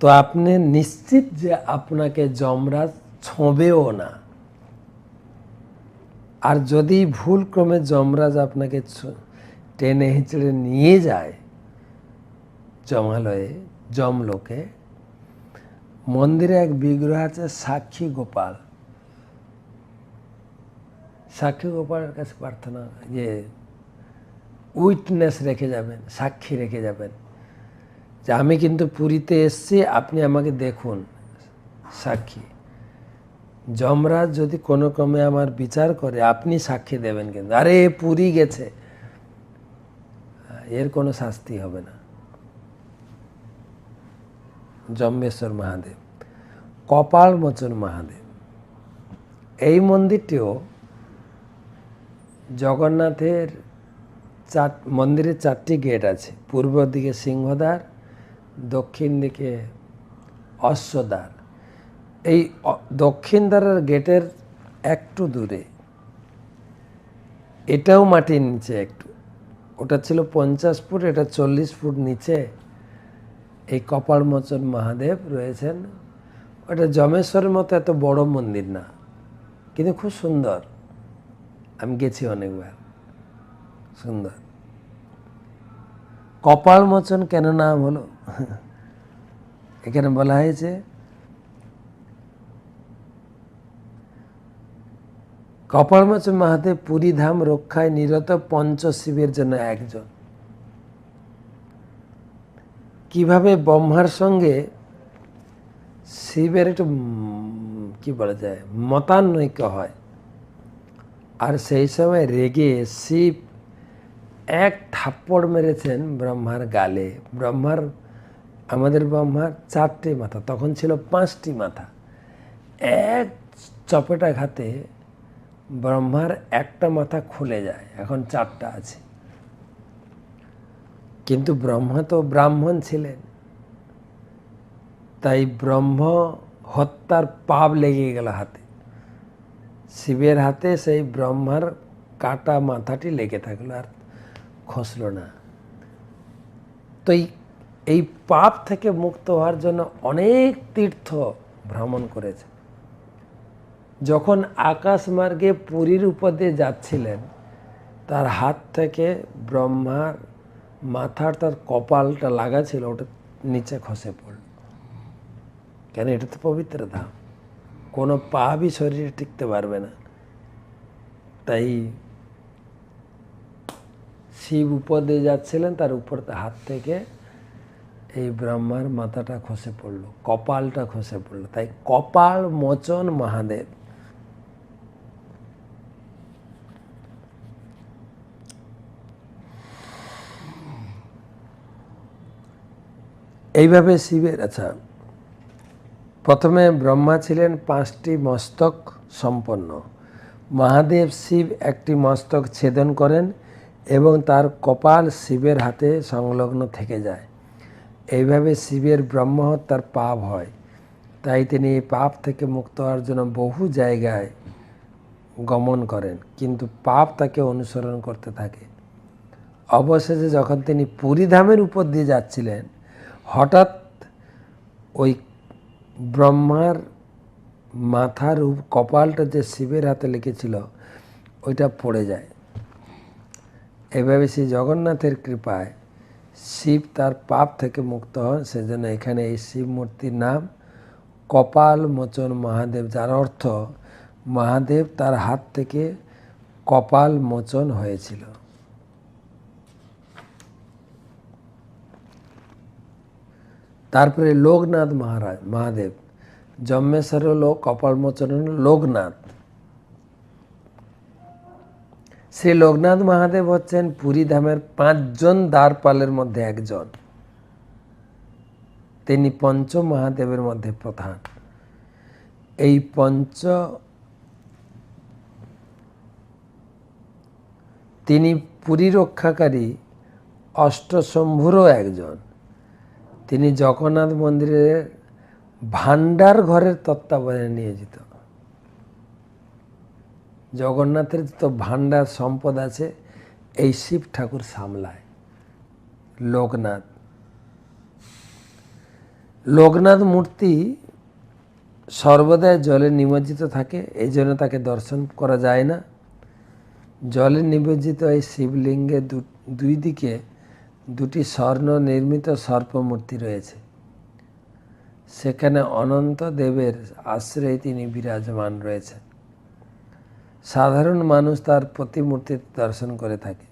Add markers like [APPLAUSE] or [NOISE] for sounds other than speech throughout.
তো আপনি নিশ্চিত যে আপনাকে যমরাজ ছোঁবেও না। আর যদি ভুল ক্রমে যমরাজ আপনাকে টেনে হিঁচড়ে নিয়ে যায় জমালয়ে জমলোকে মন্দিরে এক বিগ্রহ আছে সাক্ষী গোপাল। সাক্ষী গোপালের কাছে প্রার্থনা যে উইটনেস রেখে যাবেন, সাক্ষী রেখে যাবেন। যে আমি কিন্তু পুরীতে এসছি, আপনি আমাকে দেখুন, সাক্ষী। যমরাজ যদি কোনো ক্রমে আমার বিচার করে, আপনি সাক্ষী দেবেন কিন্তু। আরে, পুরী গেছে। এর কোনো শাস্তি হবে না। জম্বেশ্বর মহাদেব, কপাল মোচন মহাদেব। এই মন্দিরটিও জগন্নাথের চার, মন্দিরের চারটি গেট আছে। পূর্ব দিকে সিংহদ্বার দক্ষিণ দিকে অশ্বদ্বার। এই দক্ষিণ দ্বারের গেটের একটু দূরে। এটাও মাটির নিচে একটু। ওটা ছিল পঞ্চাশ ফুট, এটা চল্লিশ ফুট নিচে। এই কপালমোচন মহাদেব রয়েছেন। ওটা জমেশ্বরের মতো এত বড় মন্দির না, কিন্তু খুব সুন্দর। আমি গেছি অনেকবার। সুন্দর। কপালমোচন কেন নাম হলো? এখানে বলা হয়েছে কপালমোচন মহাদেব পুরী ধাম রক্ষায় নিরত পঞ্চশিবের জন্য একজন। কীভাবে ব্রহ্মার সঙ্গে শিবের একটু কি বলা যায়, মতানৈক্য হয়, আর সেই সময় রেগে শিব এক থাপ্পড় মেরেছেন ব্রহ্মার গালে। ব্রহ্মার আমাদের ব্রহ্মার চারটি মাথা, তখন ছিল পাঁচটি মাথা। এক চপেটা ঘাতে ব্রহ্মার একটা মাথা খুলে যায়, এখন চারটা আছে। কিন্তু ব্রহ্মা তো ব্রাহ্মণ ছিলেন। তাই ব্রহ্ম হত্যার পাপ লেগে গেল হাতে। শিবের হাতে সেই ব্রহ্মার কাটা মাথাটি লেগে থাকল আর খসলো না। তো এই এই পাপ থেকে মুক্ত হওয়ার জন্য অনেক তীর্থ ভ্রমণ করেছে। যখন আকাশ মার্গে পুরীর উপর দিয়ে যাচ্ছিলেন, তার হাত থেকে ব্রহ্মার মাথার তার কপালটা লাগা ছিল, ওটা নিচে খসে পড়ল। কেন? এটা তো পবিত্র ধাম। কোনো পাপই শরীরে টিকতে পারবে না। তাই শিব উপর দিয়ে যাচ্ছিলেন, তার উপর হাত থেকে এই ব্রহ্মার মাথাটা খসে পড়ল, কপালটা খসে পড়ল। তাই কপাল, মোচন, মহাদেব। এইভাবে শিবের আচ্ছা প্রথমে ব্রহ্মা ছিলেন পাঁচটি মস্তক সম্পন্ন। মহাদেব, শিব একটি মস্তক ছেদন করেন এবং তার কপাল শিবের হাতে সংলগ্ন থেকে যায়। এইভাবে শিবের ব্রহ্মহত্যার পাপ হয়। তাই তিনি এই পাপ থেকে মুক্ত হওয়ার জন্য বহু জায়গায় গমন করেন, কিন্তু পাপ তাকে অনুসরণ করতে থাকে। অবশেষে যখন তিনি পুরীধামের উপর দিয়ে যাচ্ছিলেন, হঠাৎ ওই ব্রহ্মার মাথার কপালটা যে শিবের হাতে লিখেছিল, ওইটা পড়ে যায়। এভাবে সেই জগন্নাথের কৃপায় শিব তার পাপ থেকে মুক্ত হন, সেজন্য এখানে এই শিব মূর্তির নাম কপাল মোচন মহাদেব, যার অর্থ মহাদেব তার হাত থেকে কপাল মোচন হয়েছিল। তারপরে লোকনাথ মহারাজ, মহাদেব জম্মেশ্বর হলো কপালমোচন লোকনাথ। শ্রী লোকনাথ মহাদেব হচ্ছেন পুরী ধামের পাঁচজন দ্বারপালের মধ্যে একজন। তিনি পঞ্চ মহাদেবের মধ্যে প্রধান। এই পঞ্চ তিনি পুরী রক্ষাকারী, অষ্টশম্ভুরও একজন। তিনি জগন্নাথ মন্দিরের ভান্ডার ঘরের তত্ত্বাবধানে নিয়োজিত। জগন্নাথের যত ভান্ডার সম্পদ আছে, এই শিব ঠাকুর সামলায়। লোকনাথ। লোকনাথ মূর্তি সর্বদাই জলে নিমজ্জিত থাকে, এই জন্য তাকে দর্শন করা যায় না। জলে নিমজ্জিত এই শিবলিঙ্গের দু- দুই দিকে দুটি স্বর্ণ নির্মিত সর্পমূর্তি রয়েছে। সেখানে অনন্ত দেবের আশ্রয়ে তিনি বিরাজমান রয়েছেন। সাধারণ মানুষ তার প্রতিমূর্তি দর্শন করে থাকে।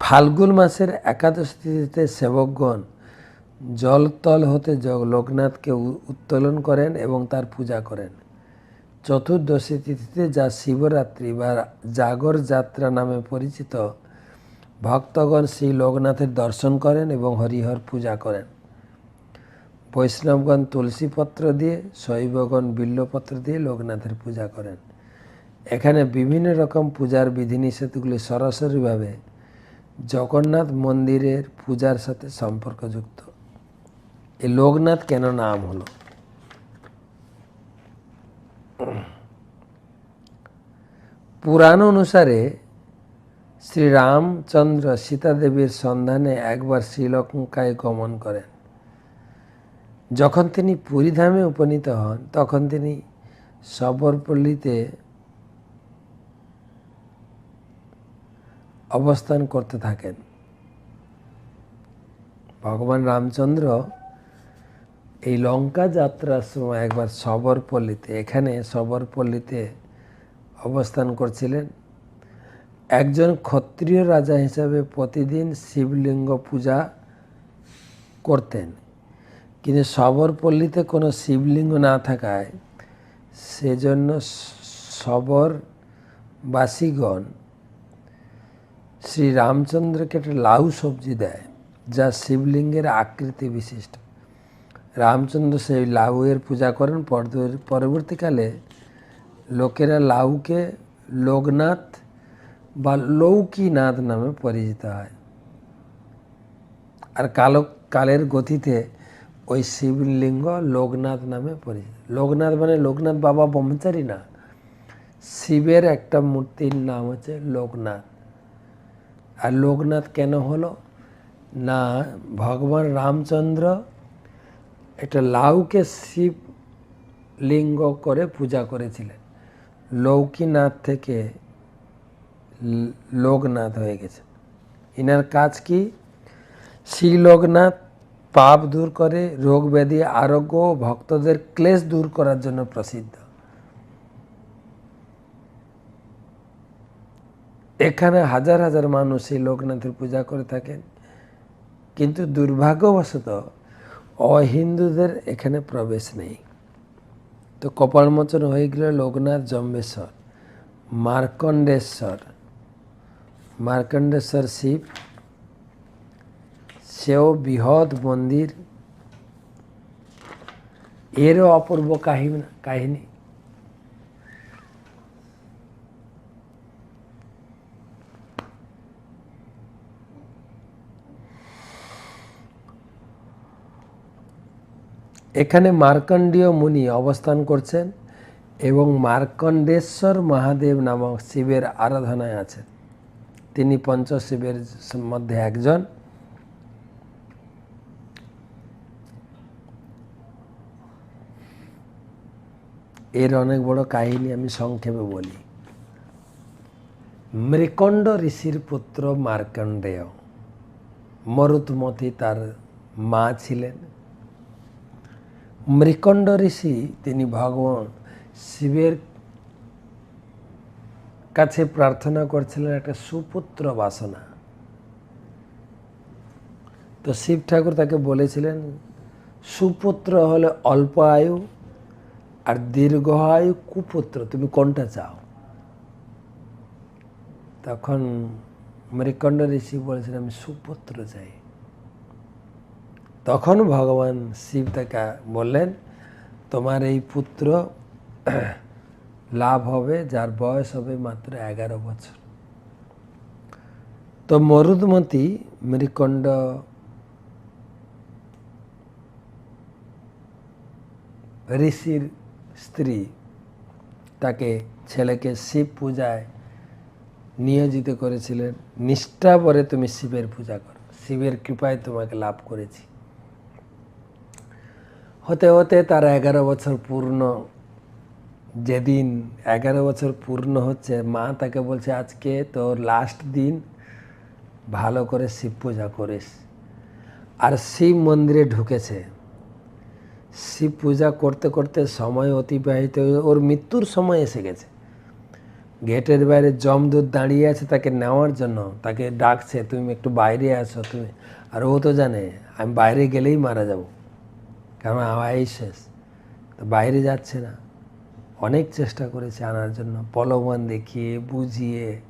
ফাল্গুন মাসের একাদশ তিথিতে সেবকগণ জলতল হতে লোকনাথকে উত্তোলন করেন এবং তার পূজা করেন। চতুর্দশী তিথিতে যা শিবরাত্রি বা জাগর যাত্রা নামে পরিচিত, ভক্তগণ শ্রী লোকনাথের দর্শন করেন এবং হরিহর পূজা করেন। বৈষ্ণবগণ তুলসীপত্র দিয়ে, শৈবগণ বিল্লপত্র দিয়ে লোকনাথের পূজা করেন। এখানে বিভিন্ন রকম পূজার বিধিনিষেধগুলি সরাসরিভাবে জগন্নাথ মন্দিরের পূজার সাথে সম্পর্কযুক্ত। এই লোকনাথ কেন নাম হলো? পুরাণ অনুসারে শ্রীরামচন্দ্র সীতাদেবীর সন্ধানে একবার শ্রীলঙ্কায় গমন করেন। যখন তিনি পুরীধামে উপনীত হন, তখন তিনি সবরপল্লীতে অবস্থান করতে থাকেন। ভগবান রামচন্দ্র এই লঙ্কা যাত্রার সময় একবার সবরপল্লীতে, এখানে সবরপল্লীতে অবস্থান করছিলেন। একজন ক্ষত্রিয় রাজা হিসাবে প্রতিদিন শিবলিঙ্গ পূজা করতেন। কিন্তু সবরপল্লীতে কোনো শিবলিঙ্গ না থাকায় সেজন্য সবরবাসীগণ শ্রী রামচন্দ্রকে একটা লাউ সবজি দেয়, যা শিবলিঙ্গের আকৃতি বিশিষ্ট। রামচন্দ্র সেই লাউয়ের পূজা করেন। পরবর্তীকালে লোকেরা লাউকে লোকনাথ বা লৌকিনাথ নামে পরিচিত হয়। আর কালো, কালের গতিতে ওই শিবলিঙ্গ লোকনাথ নামে পরিচিত। লোকনাথ মানে লোকনাথ বাবা ব্রহ্মচারী না। শিবের একটা মূর্তির নাম হচ্ছে লোকনাথ। আর লোকনাথ কেন হলো? না, ভগবান রামচন্দ্র একটা লাউকে শিব লিঙ্গ করে পূজা করেছিলেন। লৌকিনাথ থেকে লোকনাথ হয়ে গেছে। ইনার কাজ কি? শ্রী লোকনাথ পাপ দূর করে, রোগ ব্যাধি, আরোগ্য ও ভক্তদের ক্লেশ দূর করার জন্য প্রসিদ্ধ। এখানে হাজার হাজার মানুষ এই লোকনাথের পূজা করে থাকেন। কিন্তু দুর্ভাগ্যবশত অহিন্দুদের এখানে প্রবেশ নেই। তো কপালমোচন হয়ে গেল লোকনাথ জম্বেশ্বর, মার্কণ্ডেশ্বর। মার্কণ্ডেশ্বর শিব সেও বৃহৎ মন্দির। এরও অপূর্ব কাহিনী কাহিনী। এখানে মার্কণ্ডীয় মুনি অবস্থান করছেন এবং মার্কণ্ডেশ্বর মহাদেব নামক শিবের আরাধনায় আছেন। তিনি পঞ্চশিবের মধ্যে একজন। এর অনেক বড় কাহিনী আমি সংক্ষেপে বলি। মৃকণ্ড ঋষির পুত্র মার্কণ্ডেয় মরুতমতি তার মা ছিলেন। মৃকণ্ড ঋষি তিনি ভগবান শিবের কাছে প্রার্থনা করছিলেন একটা সুপুত্র বাসনা। তো শিব ঠাকুর তাকে বলেছিলেন, সুপুত্র হলে অল্প আয়ু আর দীর্ঘ আয়ু কুপুত্র, তুমি কোনটা চাও? তখন মৃকণ্ড ঋষি বলেছিলেন, আমি সুপুত্র চাই। তখন ভগবান শিব তাকে বললেন, তোমার এই পুত্র [CLEARS THROAT] লাভ হবে, যার বয়স হবে মাত্র এগারো বছর। তো মরুদমতি মৃকণ্ড নিয়োজিত করেছিলেন। নিষ্ঠা পরে তুমি শিবের পূজা করো। শিবের কৃপায় তোমাকে লাভ করেছি। হতে হতে তার এগারো বছর পূর্ণ। যেদিন এগারো বছর পূর্ণ হচ্ছে, মা তাকে বলছে, আজকে তোর লাস্ট দিন, ভালো করে শিব পূজা করিস। আর শিব মন্দিরে ঢুকেছে। শিব পূজা করতে করতে সময় অতিবাহিত ওর মৃত্যুর সময় এসে গেছে। গেটের বাইরে জমদূত দাঁড়িয়ে আছে তাকে নেওয়ার জন্য। তাকে ডাকছে, তুমি একটু বাইরে আসো তুমি আর ও তো জানে, আমি বাইরে গেলেই মারা যাব। কারণ আওয়াই শেষ। তো বাইরে যাচ্ছে না। অনেক চেষ্টা করেছে আনার জন্য, পলবান দেখিয়ে, বুঝিয়ে।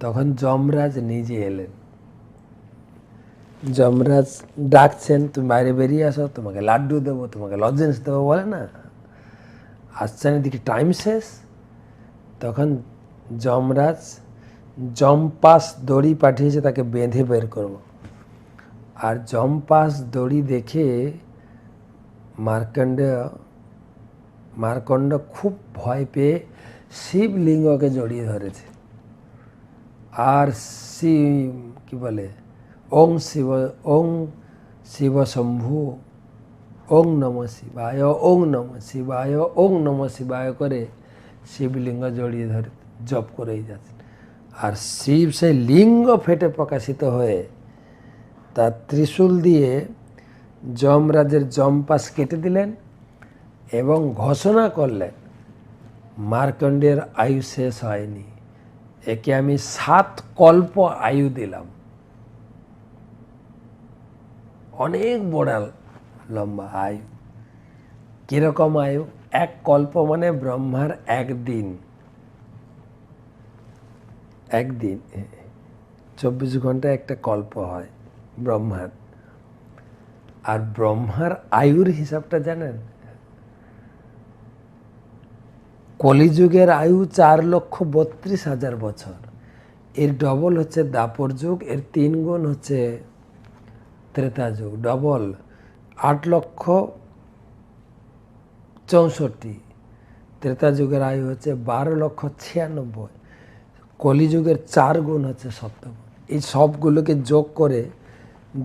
তখন যমরাজ নিজে এলেন। যমরাজ ডাকছেন, তুমি বাইরে বেরিয়ে আসো, তোমাকে লাড্ডু দেবো, তোমাকে লজেন্স দেবো, বলে না। আসছেন এদিকে টাইম শেষ। তখন যমরাজ জম্পাস দড়ি পাঠিয়েছে তাকে বেঁধে বের করব। আর জম্পাস দড়ি দেখে মার্কণ্ডেয় মার্কণ্ড খুব ভয় পেয়ে শিবলিঙ্গকে জড়িয়ে ধরেছে। আর শিব, কি বলে ওং শিব ওং শিব শম্ভু ওং নম শিবায় ওং নম শিবায় ওং নম শিবায় করে শিবলিঙ্গ জড়িয়ে ধরে জপ করেই যাচ্ছে আর শিব সেই লিঙ্গ ফেটে প্রকাশিত হয়ে তার ত্রিশূল দিয়ে যমরাজের জমপাস কেটে দিলেন এবং ঘোষণা করলেন মার্কণ্ডের আয়ু শেষ হয়নি একে আমি সাত কল্প আয়ু দিলাম অনেক বড়াল, লম্বা আয়ু। কীরকম আয়ু? এক কল্প মানে ব্রহ্মার একদিন। একদিন চব্বিশ ঘণ্টা একটা কল্প হয় ব্রহ্মার। আর ব্রহ্মার আয়ুর হিসাবটা জানেন? কলিযুগের আয়ু চার লক্ষ বত্রিশ হাজার বছর। এর ডবল হচ্ছে দাপর যুগ, এর তিন গুণ হচ্ছে ত্রেতা যুগ ডবল আট লক্ষ চৌষট্টি। ত্রেতা যুগের আয়ু হচ্ছে বারো লক্ষ ছিয়ানব্বই। কলিযুগের চার গুণ হচ্ছে সপ্তম। এই সবগুলোকে যোগ করে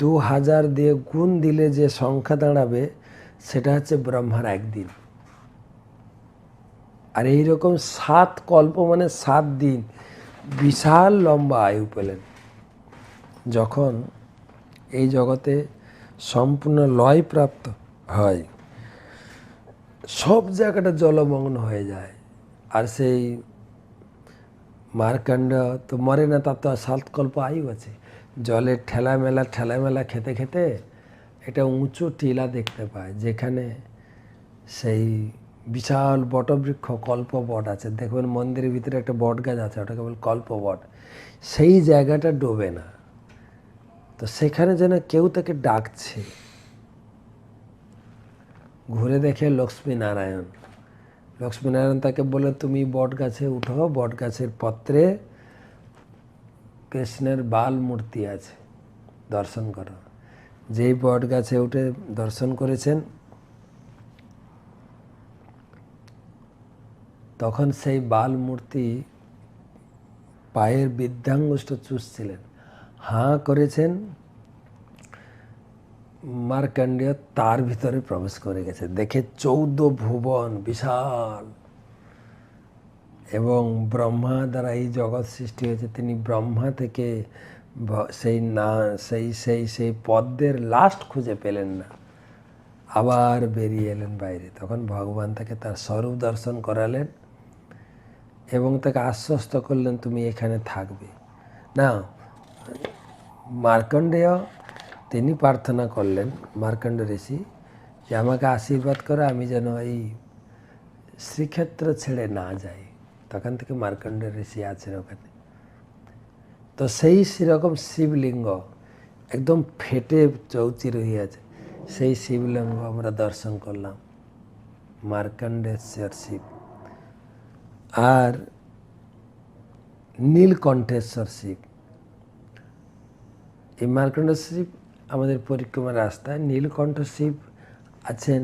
দু হাজার দিয়ে গুণ দিলে যে সংখ্যা দাঁড়াবে, সেটা হচ্ছে ব্রহ্মার একদিন। আর এইরকম সাত কল্প মানে সাত দিন, বিশাল লম্বা আয়ু পেলেন। যখন এই জগতে সম্পূর্ণ লয় প্রাপ্ত হয়। সব জায়গাটা জলমগ্ন হয়ে যায়। আর সেই মারকাণ্ড তো মরে না, তার তো সাত কল্প আয়ু আছে। জলের ঠেলামেলা ঠেলামেলা খেতে খেতে একটা উঁচু টিলা দেখতে পায়, যেখানে সেই বিশাল বটবৃক্ষ কল্প বট আছে। দেখবেন মন্দিরের ভিতরে একটা বট গাছ আছে, ওটাকে কল্প বট সেই জায়গাটা ডোবে না। তো সেখানে যেন কেউ তাকে ডাকছে। ঘুরে দেখে লক্ষ্মী নারায়ণ। লক্ষ্মীনারায়ণ তাকে বলে, তুমি বট গাছে উঠো বট গাছের পত্রে কৃষ্ণের বাল মূর্তি আছে, দর্শন করো। যেই বট গাছে উঠে দর্শন করেছেন, তখন সেই বাল মূর্তি পায়ের বৃদ্ধাঙ্গুষ্ঠ চুষছিলেন। হাঁ করেছেন মার্কাণ্ডেয় তার ভিতরে প্রবেশ করে গেছে দেখে চৌদ্দ ভুবন বিশাল এবং ব্রহ্মা দ্বারা এই জগৎ সৃষ্টি হয়েছে তিনি ব্রহ্মা থেকে সেই না সেই সেই সেই পদ্মের লাস্ট খুঁজে পেলেন না আবার বেরিয়ে এলেন বাইরে। তখন ভগবান তাকে তার স্বরূপ দর্শন করালেন এবং তাকে আশ্বস্ত করলেন, তুমি এখানে থাকবে। না মার্কণ্ডেয়, তিনি প্রার্থনা করলেন, মার্কণ্ড ঋষি, যে আমাকে আশীর্বাদ করে, আমি যেন এই শ্রীক্ষেত্র ছেড়ে না যাই। তখন থেকে মার্কণ্ড ঋষি আছেন ওখানে। তো সেই সেরকম শিবলিঙ্গ একদম ফেটে চৌচির হয়ে আছে সেই শিবলিঙ্গ আমরা দর্শন করলাম মার্কণ্ডেশ্বর শিব। আর নীলকণ্ঠেশ্বর শিব এই মার্কণ্ড শিব আমাদের পরিক্রমার রাস্তায় নীলকণ্ঠ শিব আছেন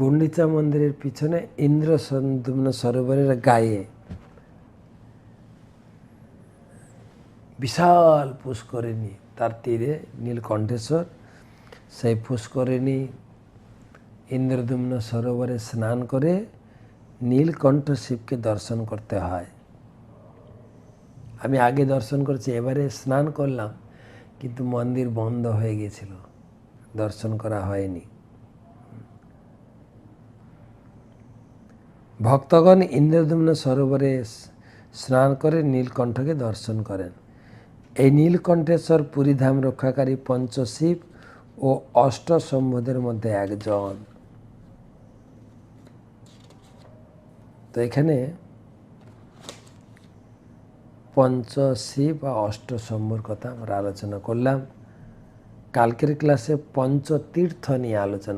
গুন্ডিচা মন্দিরের পিছনে ইন্দ্র সন্দুম্ন সরোবরের গায়ে। বিশাল পুষ্করিণী, তার তীরে নীলকণ্ঠেশ্বর সেই পুষ্করিণী ইন্দ্রদুম্ন সরোবরে স্নান করে নীলকণ্ঠ শিবকে দর্শন করতে হয়। আমি আগে দর্শন করছি, এবারে স্নান করলাম। কিন্তু মন্দির বন্ধ হয়ে গিয়েছিল দর্শন করা হয়নি। ভক্তগণ ইন্দ্রদুম্ন সরোবরে স্নান করে নীলকণ্ঠকে দর্শন করেন। এই নীলকণ্ঠেশ্বর পুরীধাম রক্ষাকারী পঞ্চশিব ও অষ্ট শম্ভুদের মধ্যে একজন। তো এখানে পঞ্চশিব বা অষ্টসম্মুর কথা আমরা আলোচনা করলাম। কালকের ক্লাসে পঞ্চতীর্থ নিয়ে আলোচনা